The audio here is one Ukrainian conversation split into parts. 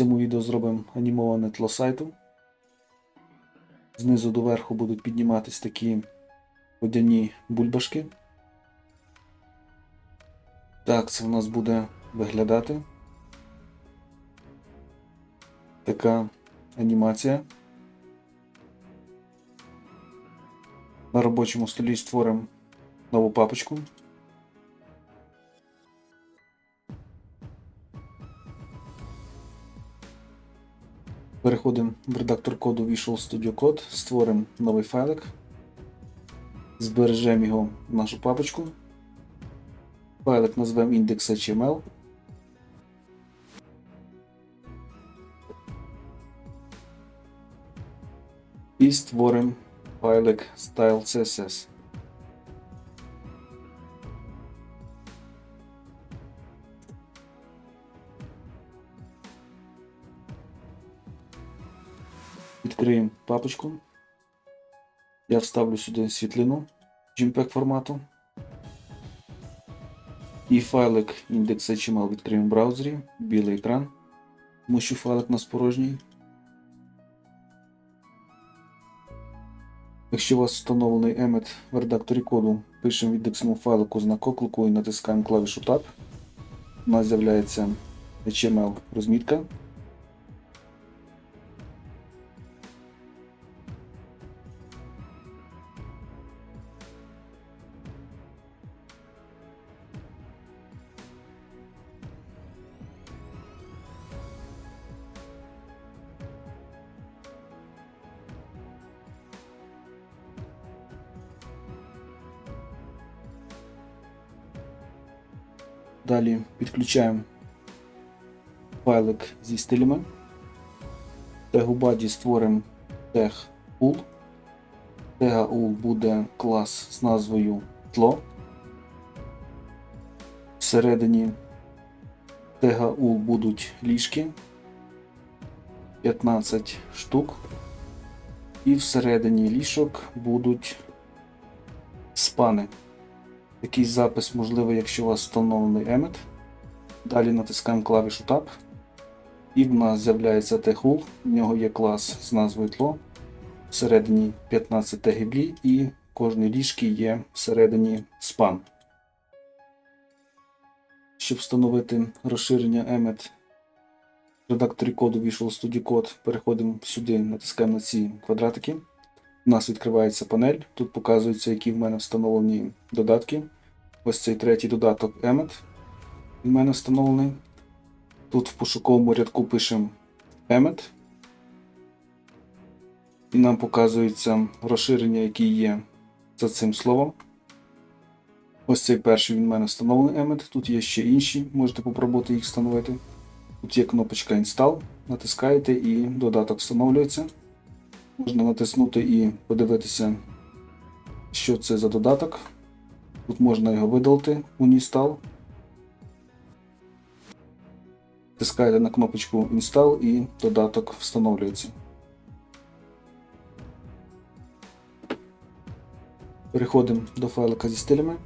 цьому відео зробимо анімоване тло сайту. Знизу до верху будуть підніматись такі водяні бульбашки. Так, це в нас буде виглядати. Така анімація. На робочому столі створимо нову папочку. Переходимо в редактор коду Visual Studio Code, створимо новий файлик, збережемо його в нашу папочку. Файлик назвемо index.html. І створимо файлик style.css. Відкриємо папочку. Я вставлю сюди світлину JPEG формату. І файлик index.html відкриємо в браузері, білий екран, тому що файлик у нас порожній. Якщо у вас встановлений Emmet в редакторі коду, пишемо в індексному файлику знак оклику і натискаємо клавішу Tab. У нас з'являється HTML розмітка. Далі підключаємо файлик зі стилями. Тегу body створимо тег ul. Тега буде клас з назвою тло. Всередині тега будуть ліжки 15 штук. І всередині ліжок будуть спани. Такий запис можливий, якщо у вас встановлений Emmet. Далі натискаємо клавішу Tab. І в нас з'являється TechUL. В нього є клас з назвою тло. Всередині 15 тегів і в кожній ліжці є всередині span. Щоб встановити розширення Emmet в редакторі коду Visual Studio Code, переходимо сюди, натискаємо на ці квадратики. У нас відкривається панель. Тут показується, які в мене встановлені додатки. Ось цей третій додаток Emmet. В мене встановлений. Тут в пошуковому рядку пишемо Emmet. І нам показується розширення, які є за цим словом. Ось цей перший він в мене встановлений Emmet. Тут є ще інші, можете попробувати їх встановити. Тут є кнопочка Install, натискаєте і додаток встановлюється. Можна натиснути і подивитися, що це за додаток. Тут можна його видалити Uninstall. Тискаєте на кнопочку Install і додаток встановлюється. Переходимо до файлика зі стилями.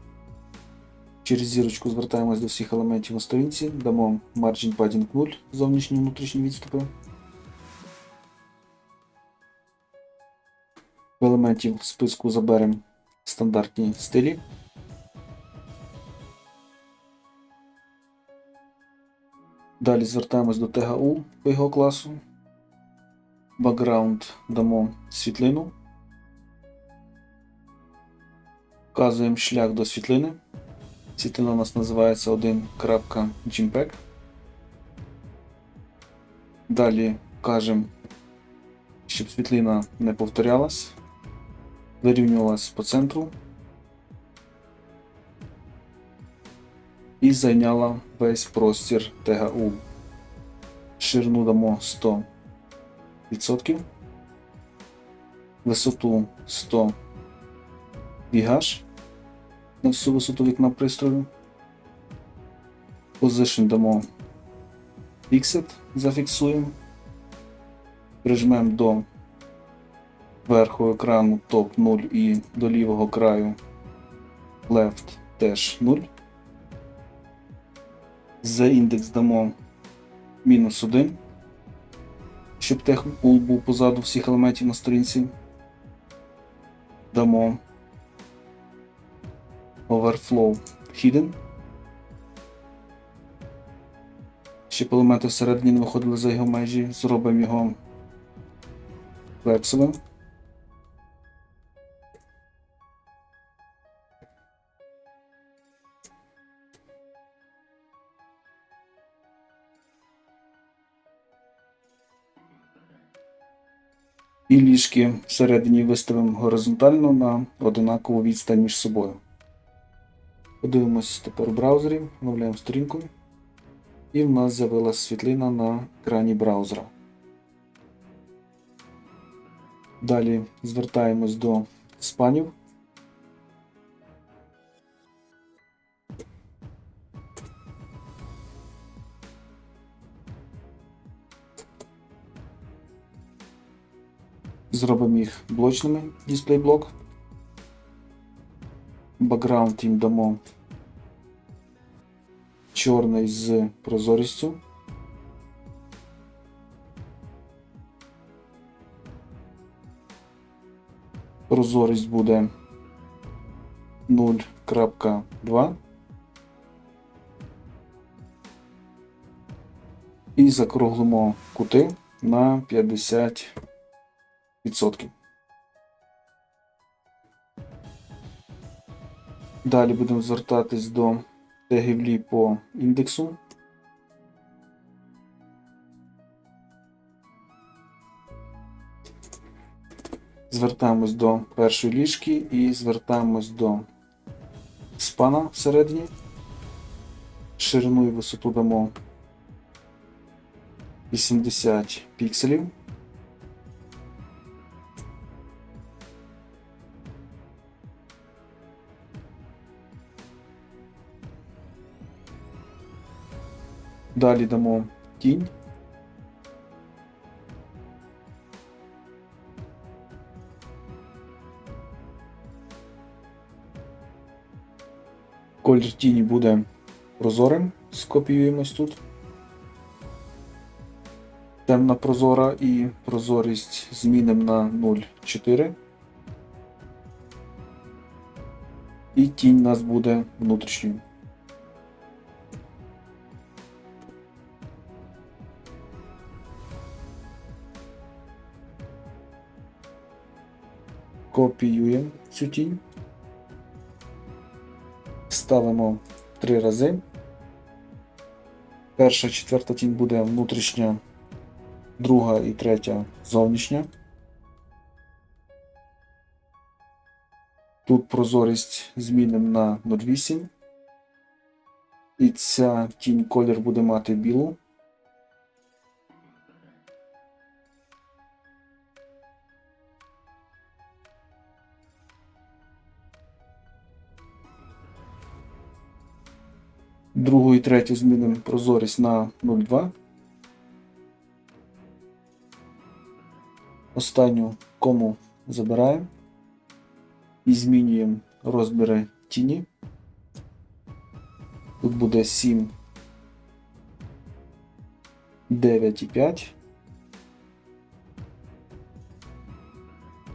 Через зірочку звертаємось до всіх елементів на сторінці, дамо Margin Padding 0 зовнішні і внутрішні відступи. Елементів списку заберемо стандартні стилі. Далі звертаємось до тега U по його класу. Background дамо світлину. Вказуємо шлях до світлини. Світлина у нас називається 1.jpeg. Далі кажемо, щоб світлина не повторялась, вирівнювалась по центру і зайняла весь простір ТГУ. Ширину дамо 100%, висоту 100 гігаш на всю висоту вікна пристрою. Position дамо Fixed, зафіксуємо. Прижмемо до верху екрану топ 0 і до лівого краю left теж 0. За індекс дамо мінус 1. щоб тех пул був позаду всіх елементів на сторінці. Дамо Overflow Hidden. Щоб елементи всередині не виходили за його межі, зробимо його флексовим. І ліжки всередині виставимо горизонтально на одинакову відстань між собою. Подивимось тепер у браузері, оновляємо сторінку. І в нас з'явилася світлина на екрані браузера. Далі звертаємось до спанів. Зробимо їх блочними дисплей-блок. Бакграунд їм дамо чорний з прозорістю. Прозорість буде 0.2. І закруглимо кути на 50%. Далі будемо звертатись до тегівлі по індексу. Звертаємось до першої ліжки і звертаємось до спана всередині. Ширину і висоту дамо 80 пікселів. Далі дамо тінь. Колір тіні буде прозорим, скопіюємось тут. Темна прозора і прозорість змінимо на 0,4. І тінь у нас буде внутрішньою. Копіюємо цю тінь. Ставимо три рази. Перша, четверта тінь буде внутрішня, друга і третя зовнішня. Тут прозорість змінимо на 0,8. І ця тінь колір буде мати білу. Другу і третю змінимо прозорість на 0,2. Останню кому забираємо і змінюємо розміри тіні. Тут буде 7, 9 і 5.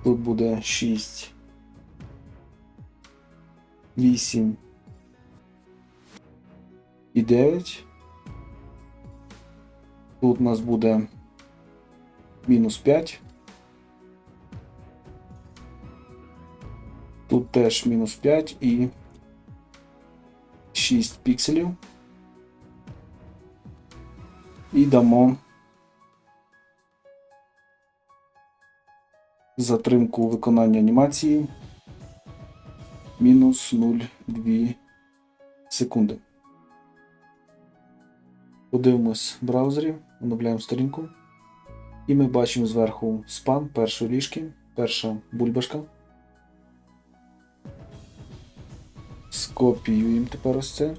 Тут буде 6, 8 і 9. Тут у нас буде мінус 5. Тут теж мінус 5 і 6 пікселів. І дамо затримку виконання анімації мінус 0,2 секунди. Подивимось в браузері, оновляємо сторінку. І ми бачимо зверху спан першої ліжки, перша бульбашка. Скопіюємо тепер ось це.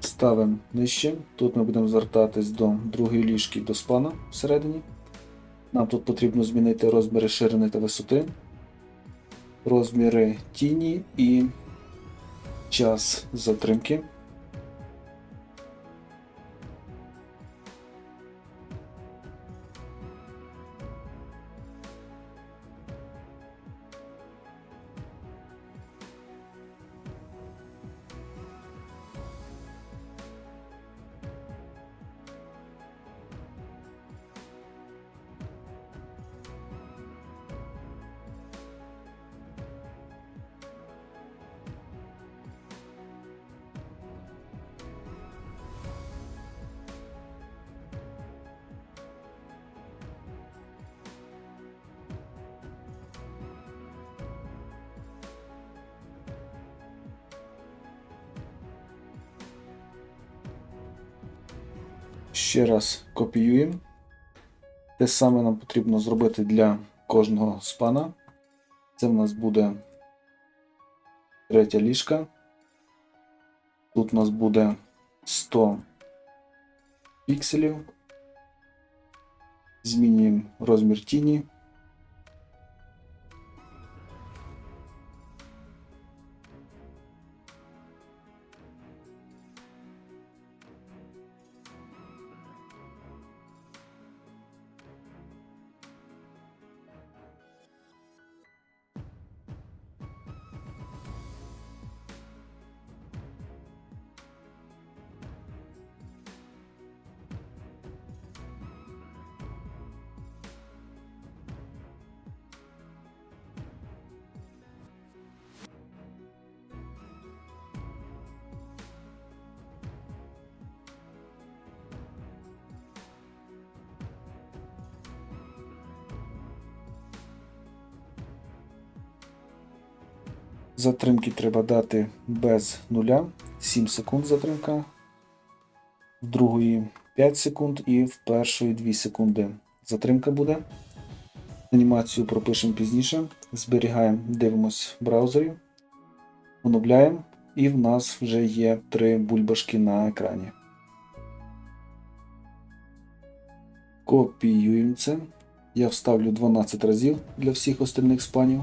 Ставимо нижче. Тут ми будемо звертатись до другої ліжки до спана всередині. Нам тут потрібно змінити розміри ширини та висоти, розміри тіні і час затримки. Ще раз копіюємо. Те саме нам потрібно зробити для кожного спана. Це в нас буде третя ліжка. Тут у нас буде 100 пікселів. Змінюємо розмір тіні. Затримки треба дати без нуля. 7 секунд затримка. В другої 5 секунд і в першої 2 секунди. Затримка буде. Анімацію пропишемо пізніше. Зберігаємо, дивимось в браузері. Оновляємо. І в нас вже є три бульбашки на екрані. Копіюємо це. Я вставлю 12 разів для всіх остальних спанів.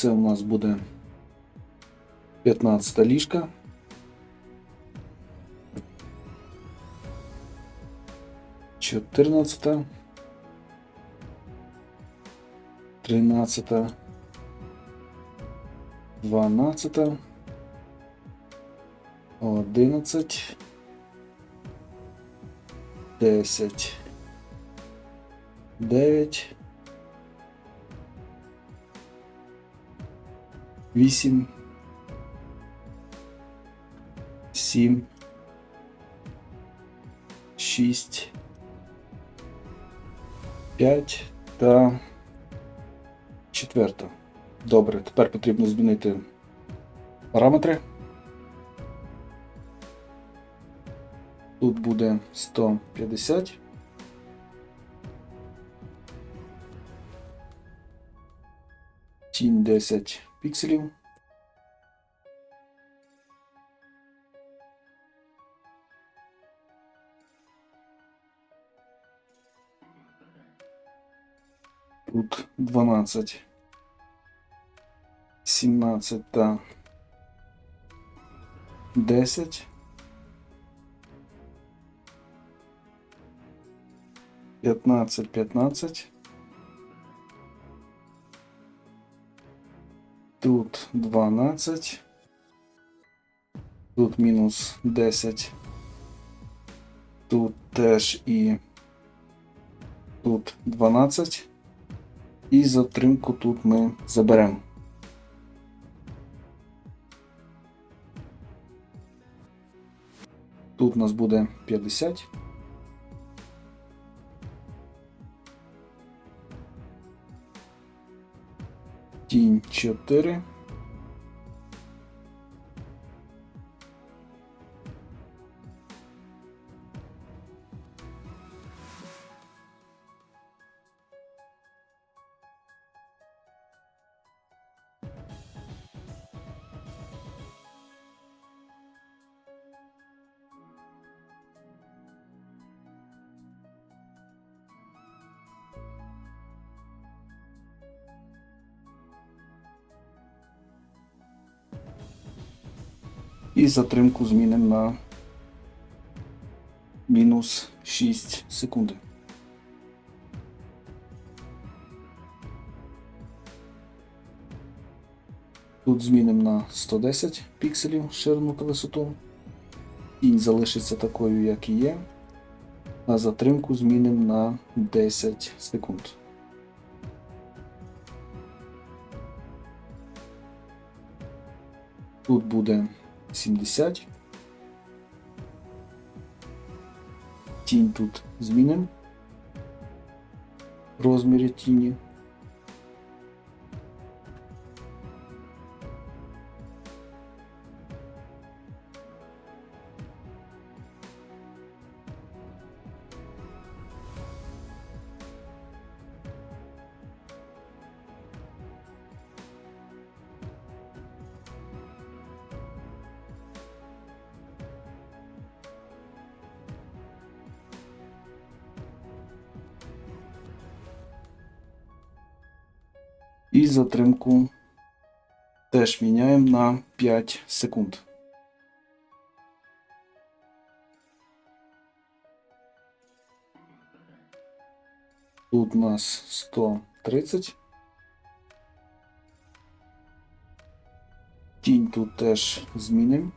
Це у нас буде 15 ліжка. Чотирнадцята. Тринадцята. Дванадцята. Одинадцять. Десять. Дев'ять. Вісім. Сім. Шість. П'ять та четверта. Добре, тепер потрібно змінити параметри. Тут буде 150. Тінь 10 пікселів. Тут 12, 17 та 10. 15, 15. Тут 12. Тут мінус 10. Тут теж і тут 12. І затримку тут ми заберемо. Тут у нас буде 50. Тінь 4. І затримку змінимо на мінус 6 секунди. Тут змінимо на 110 пікселів ширину та висоту. Тінь залишиться такою, як і є. А затримку змінимо на 10 секунд. Тут буде 70. Тінь тут змінимо. Розміри тіні. І затримку теж міняємо на 5 секунд. Тут у нас 130. Тінь тут теж змінимо.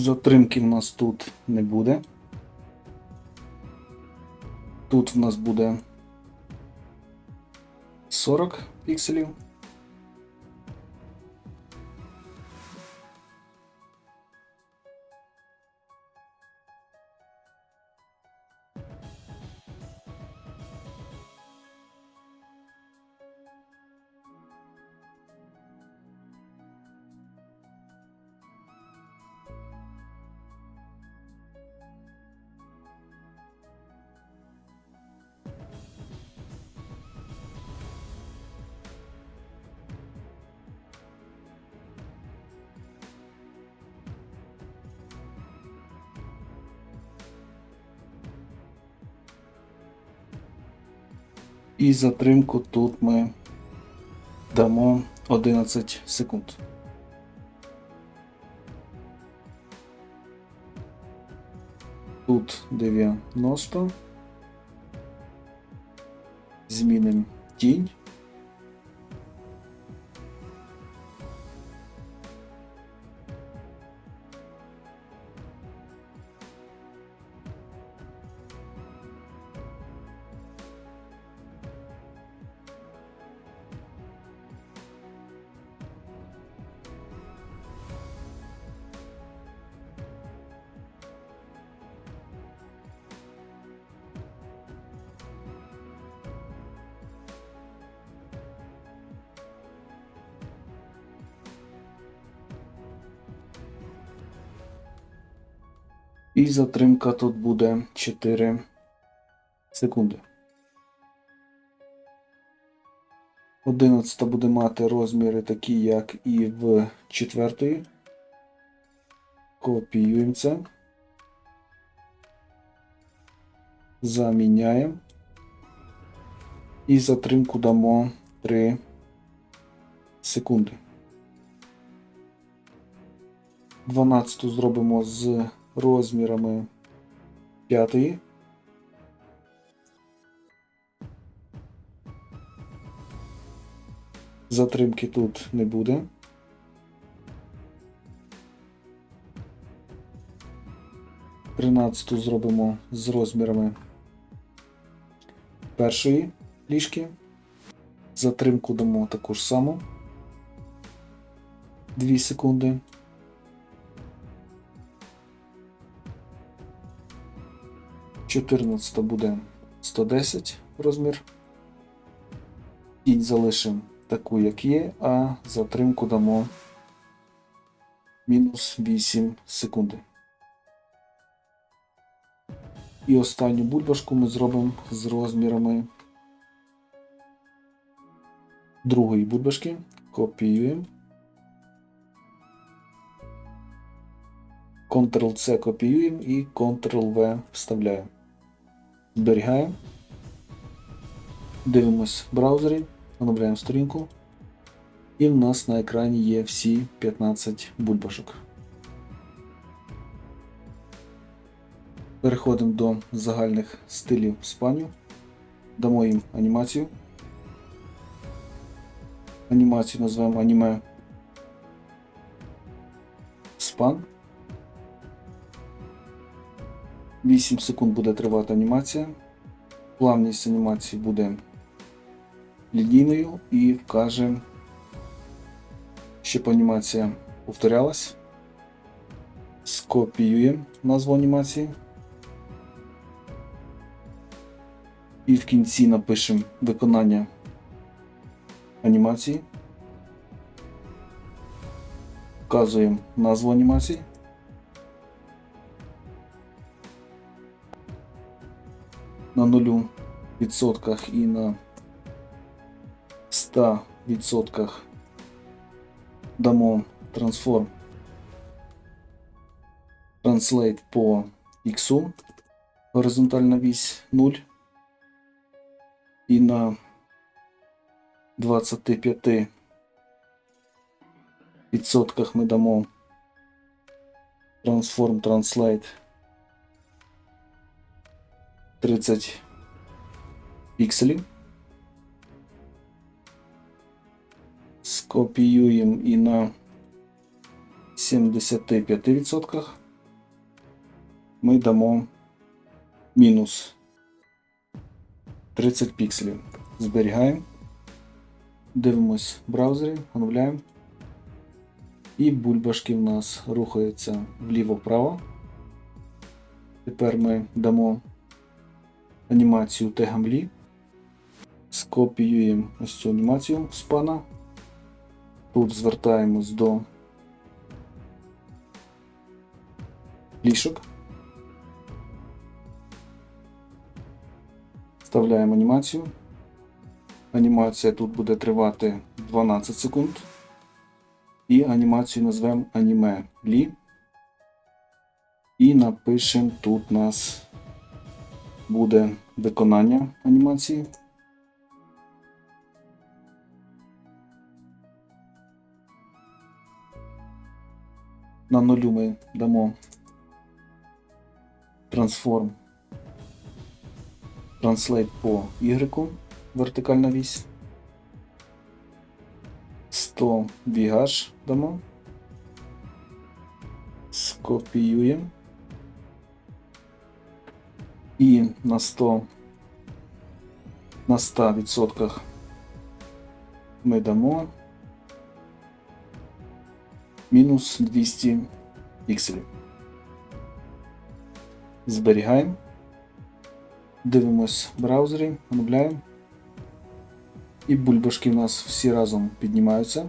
Затримки в нас тут не буде. Тут в нас буде 40 пікселів. І затримку тут ми дамо 11 секунд. Тут 90. Змінимо тінь. І затримка тут буде 4 секунди. 11 буде мати розміри такі, як і в четвертої. Копіюємо це. Заміняємо. І затримку дамо 3 секунди. 12 зробимо з розмірами п'ятої. Затримки тут не буде. Тринадцяту зробимо з розмірами першої ліжки. Затримку дамо таку ж саму. 2 секунди. 14 буде 110 розмір. Тінь залишимо таку, як є, а затримку дамо мінус 8 секунди. І останню бульбашку ми зробимо з розмірами другої бульбашки. Копіюємо. Ctrl-C копіюємо і Ctrl-V вставляємо. Зберігаємо. Дивимось в браузері, оновляємо сторінку. І в нас на екрані є всі 15 бульбашок. Переходимо до загальних стилів спаню. Дамо їм анімацію. Анімацію назвемо аніме спан. 8 секунд буде тривати анімація. Плавність анімації буде лінійною і вкаже, щоб анімація повторялась. Скопіюємо назву анімації. І в кінці напишемо виконання анімації. Вказуємо назву анімації. На нулю відсотках і на 100 відсотках дамо transform translate по x, горизонтальна вісь 0 і на 25 відсотках ми дамо transform translate 30 пікселів. Скопіюємо і на 75% ми дамо мінус 30 пікселів. Зберігаємо. Дивимось в браузері, оновляємо. І бульбашки в нас рухаються вліво-вправо. Тепер ми дамо анімацію тегамлі. Скопіюємо ось цю анімацію з пана. Тут звертаємось до лішок. Вставляємо анімацію. Анімація тут буде тривати 12 секунд. І анімацію назвемо аніме Лі. І напишемо тут нас буде виконання анімації. На нулю ми дамо transform translate по Y, вертикальна вісь. 100 бігаш дамо. Скопіюємо. І на 100 на 100% ми дамо мінус 200 пікселів. Зберігаємо. Дивимось в браузері, оновляємо. І бульбашки у нас всі разом піднімаються.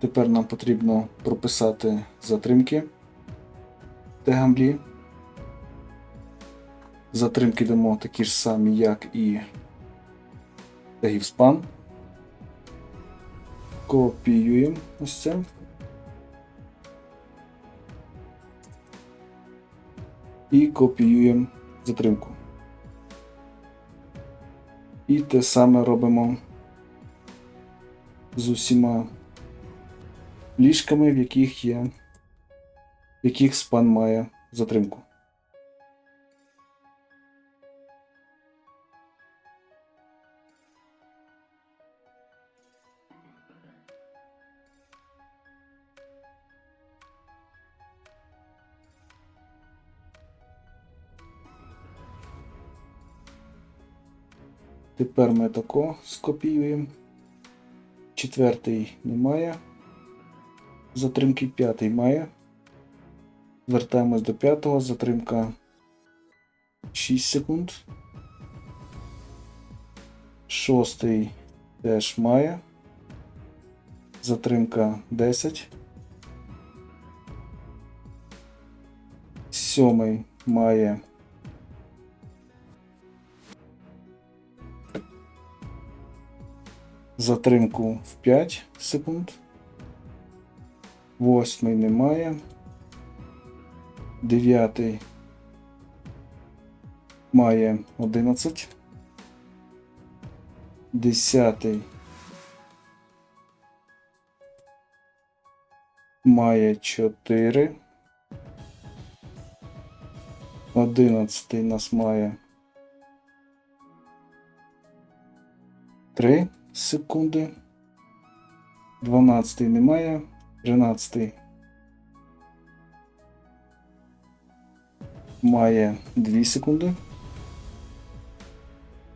Тепер нам потрібно прописати затримки тегамблі. Затримки дамо такі ж самі, як і тегів спан. Копіюємо ось це. І копіюємо затримку. І те саме робимо з усіма ліжками, в яких є, в яких спан має затримку. Тепер ми тако скопіюємо. Четвертий немає. Затримки п'ятий має. Звертаємось до п'ятого, затримка 6 секунд. Шостий теж має. Затримка 10. Сьомий має затримку в 5 секунд. Восьмий немає. Дев'ятий має 11. Десятий має 4. Одинадцятий нас має 3 секунди. 12 немає. 13 має 2 секунди.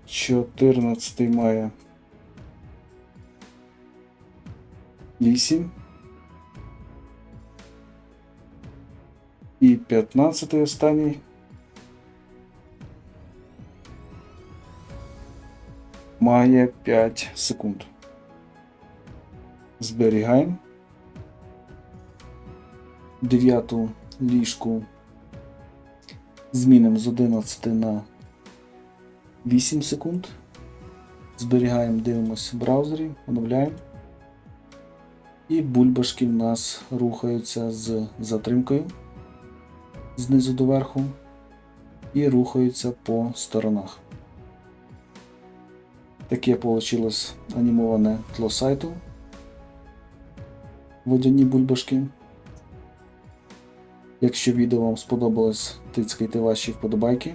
14 має 8. І 15 останній займає 5 секунд. Зберігаємо. Дев'яту ліжку змінимо з 11 на 8 секунд. Зберігаємо, дивимося в браузері, оновляємо. І бульбашки в нас рухаються з затримкою знизу до верху і рухаються по сторонах. Таке вийшло анімоване тло сайту. Водяні бульбашки. Якщо відео вам сподобалось, тицькайте ваші вподобайки.